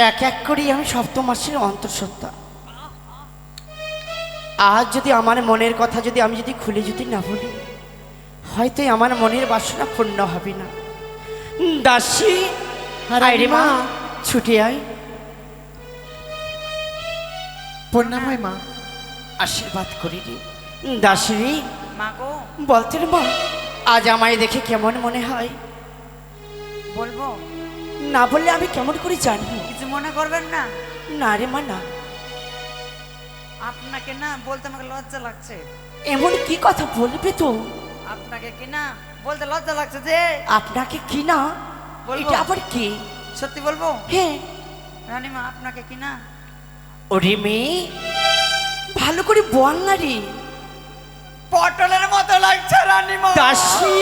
এক এক করি আমি সপ্তম মাসের অন্তঃসত্ত্বা। আজ যদি আমার মনের কথা যদি আমি যদি খুলে যদি না বলি হয়তো আমার মনের বাসনা পূর্ণ হবে না। দাসী আয় রে মা। ছুটে আয়। প্রণাম হয় মা। আশীর্বাদ করি রে। দাসী রে মা গো। বলতে রে মা আজ আমায় দেখে কেমন মনে হয়? বলব। না বললে আমি কেমন করে জানব? কিছু মনে করবেন না? না রে মা না। আপনাকে না বলতে আমাকে লজ্জা লাগছে। এমন কি কথা বলবে তো? আপনাকে কি না বলতে লজ্জা লাগছে যে? আপনাকে কি না? বলব? এটা আবার কি? সত্যি বলব? হ্যাঁ রানীমা আপনাকে কি না? ওরে মেয়ে ভালো করে বল না রে। পটলের মতো লাগছে রানীমা। দাসী।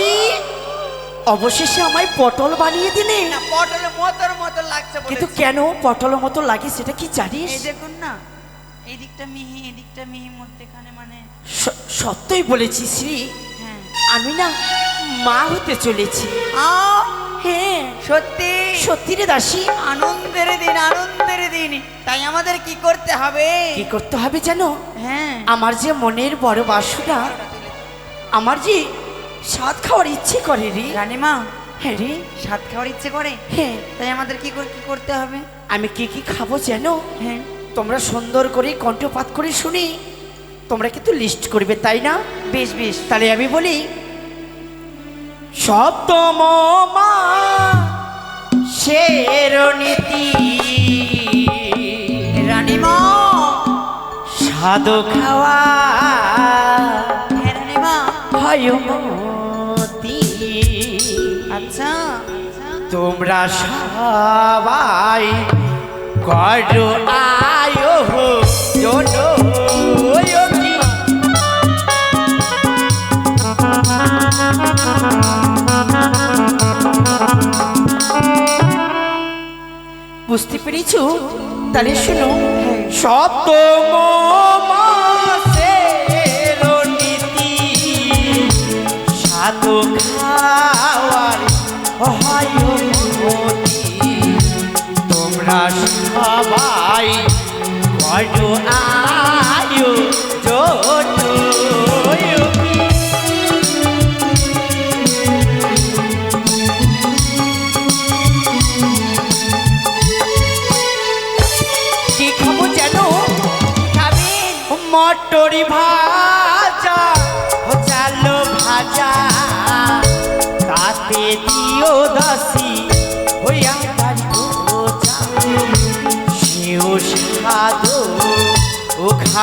অবশেষে আমায় পটল বানিয়ে দিলে। না পটলের মতোর মতো লাগছে কিন্তু কেন পটল মতো লাগে সেটা কি জানিস? এই দেখুন না এই দিকটা মিহি এই দিকটা মিহি মধ্যেখানে মানে সত্যই বলেছি শ্রী। হ্যাঁ। আমি না মা হতে চলেছি। হ্যাঁ সত্যি। সত্যি রে দাসী। আনন্দের দিন আনন্দের দিন। তাই আমাদের কি করতে হবে? কি করতে হবে জানো? হ্যাঁ। আমার যে মনের বড় বাসনা আমার যে স্বাদ খাওয়ার ইচ্ছে করে রে। রানীমা হ্যাঁ রে। স্বাদ খাওয়ার ইচ্ছে করে? হ্যাঁ। তাই আমাদের কি করে কি করতে হবে? আমি কি কি খাব জানো? হ্যাঁ। তোমরা সুন্দর করে কণ্ঠপাত করে শুনি। তোমরা কিন্তু লিস্ট করবে তাই না? বেশ বেশ। তাহলে আমি বলি সপ্তম মা শের নীতি। রানীমা। সাধু খাওয়া। ভয়মতি আচ্ছা আচ্ছা। তোমরা সবাই করো আয়ো জনো বুঝতে পেরেছ? তাহলে শোনো সপ্তম সাধু খাওয়ার হয় তোমরা সবাই করো আয়ো কি? খাব জানো খাবেন মটরি ভাজা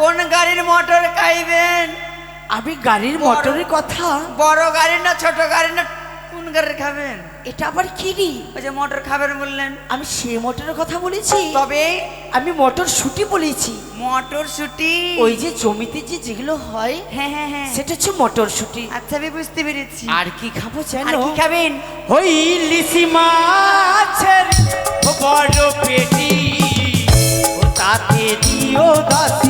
কোন গাড়ির মোটর খাইবেন আমি গাড়ির মোটরের কথা। বড় গাড়ি না ছোট গাড়ি না কোন গাড়ির খাবেন? এটা আবার কি রে? ওই যে মোটর খাবেন বললেন। আমি সে মোটরের কথা বলেছি। তবে আমি মোটর শুটি বলেছি। মোটর ছুটি ওই যে জমিতে যে যেগুলো হয় হ্যাঁ হ্যাঁ হ্যাঁ। সেটা হচ্ছে মটর শুটি। আচ্ছা আমি বুঝতে পেরেছি। আর কি খাব আর জানো? কি খাবেন? ওই লিসি মাছের বড় পেটি। ও তাতে দিও দাসি।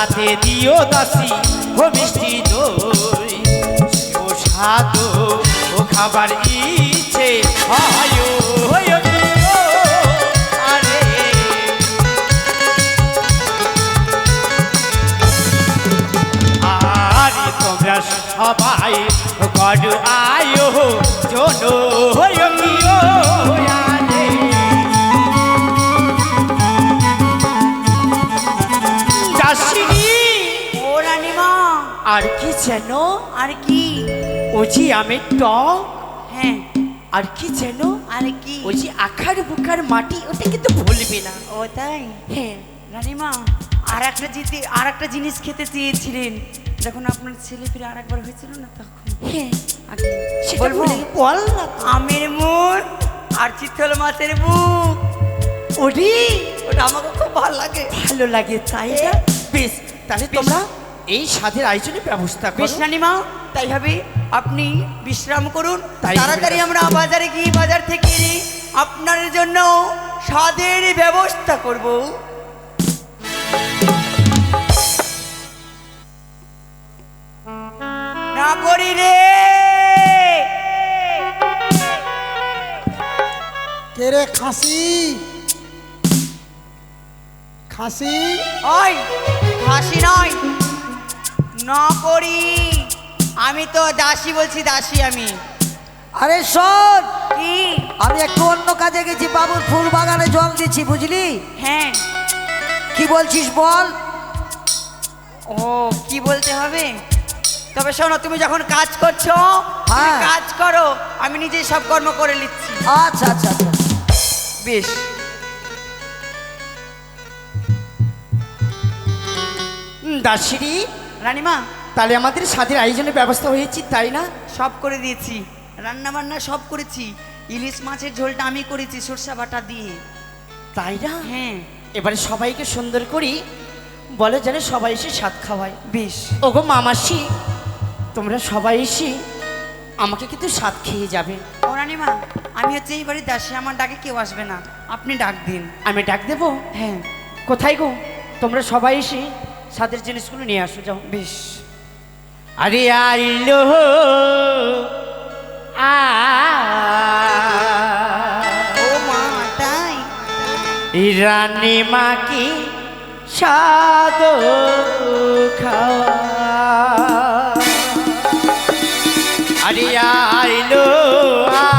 সাথে দিও দাসি ও মিষ্টি দই। ও স্বাদ ও খাবার ইচ্ছে হয় ও, ও, সবাই গড আয়ো জনো আর কি যেন আর কি? ও যে আমের টক। হ্যাঁ। আর কি যেন? আর কি? ও যে আখার বুকার মাটি ওটা কিন্তু ভুলবে না। ও তাই? হ্যাঁ। রানীমা আর একটা জিতে আর একটা জিনিস খেতে চেয়েছিলেন। যখন আপনার ছেলে ফিরে আর একবার হয়েছিল না তখন? হ্যাঁ। বলব। বল না। আমের মন আর চিতল মাছের বুক। ওরে! ওটা আমাকে খুব ভালো লাগে। ভালো লাগে তাই না? বেশ তাহলে তোমরা এই স্বাদের আয়োজনের ব্যবস্থা করো তাই হবে আপনি বিশ্রাম করুন। তাই তাড়াতাড়ি আমরা বাজারে গিয়ে বাজার থেকে আপনার জন্য স্বাদের ব্যবস্থা করব। না করি রে কে রে খাসি? খাসি? ওই হাসি নয়। না করি। আমি তো দাসী বলছি দাসী আমি। আরে শোন কি? আমি একটু অন্য কাজে গেছি বাবুর ফুল বাগানে জল দিচ্ছি বুঝলি? হ্যাঁ। কি বলছিস বল? ও কি বলতে হবে? তবে শোনো তুমি যখন কাজ করছ হ্যাঁ। কাজ করো আমি নিজেই সব কর্ম করে নিচ্ছি। আচ্ছা আচ্ছা আচ্ছা। বেশ। দাসিনী রানীমা তাহলে আমাদের স্বাদের আয়োজনের ব্যবস্থা হয়েছে তাই না? সব করে দিয়েছি। রান্না বান্না সব করেছি। ইলিশ মাছের ঝোলটা আমি করেছি সরষা বাটা দিয়ে। তাই না? হ্যাঁ। এবারে সবাইকে সুন্দর করি বলে যেন সবাই এসে স্বাদ খাওয়ায়। বেশ। ওগো মামাসি তোমরা সবাই এসে আমাকে কিন্তু স্বাদ খেয়ে যাবে। ও রানীমা আমি হচ্ছে এই বাড়ির দাসী আমার ডাকে কেউ আসবে না। আপনি ডাক দিন। আমি ডাক দেবো? হ্যাঁ। কোথায় গো? তোমরা সবাই এসে স্বাদের জিনিসগুলো নিয়ে আসো যাও। বেশ। আরে আইলো আ। মা তাই? রানী মা কি স্বাদ খাওয়া। আরে আইলো আয়,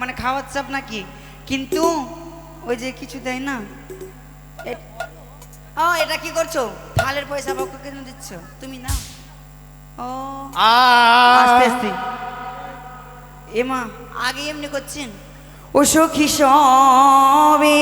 মানে খাওয়ার চাপ নাকি? কিন্তু ওই যে কিছু দেয় না। ও এটা কি করছ? থালের পয়সা বক্ষ কেন দিচ্ছ? তুমি না ও আস্তে আগে এমনি করছেন? ও সখী সবে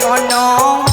don't know.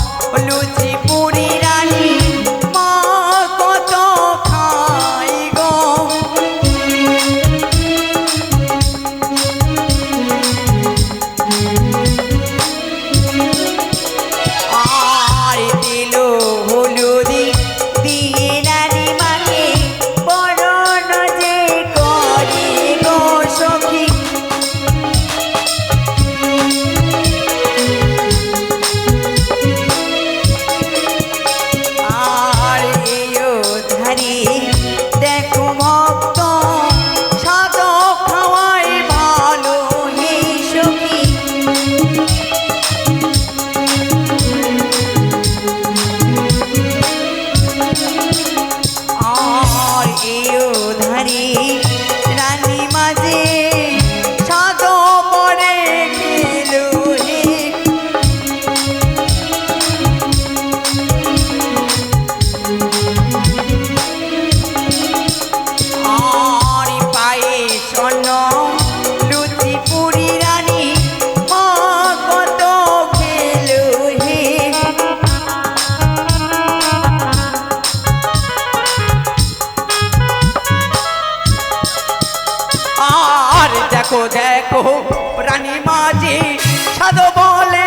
দেখো রানী মাঝি সাধু বলে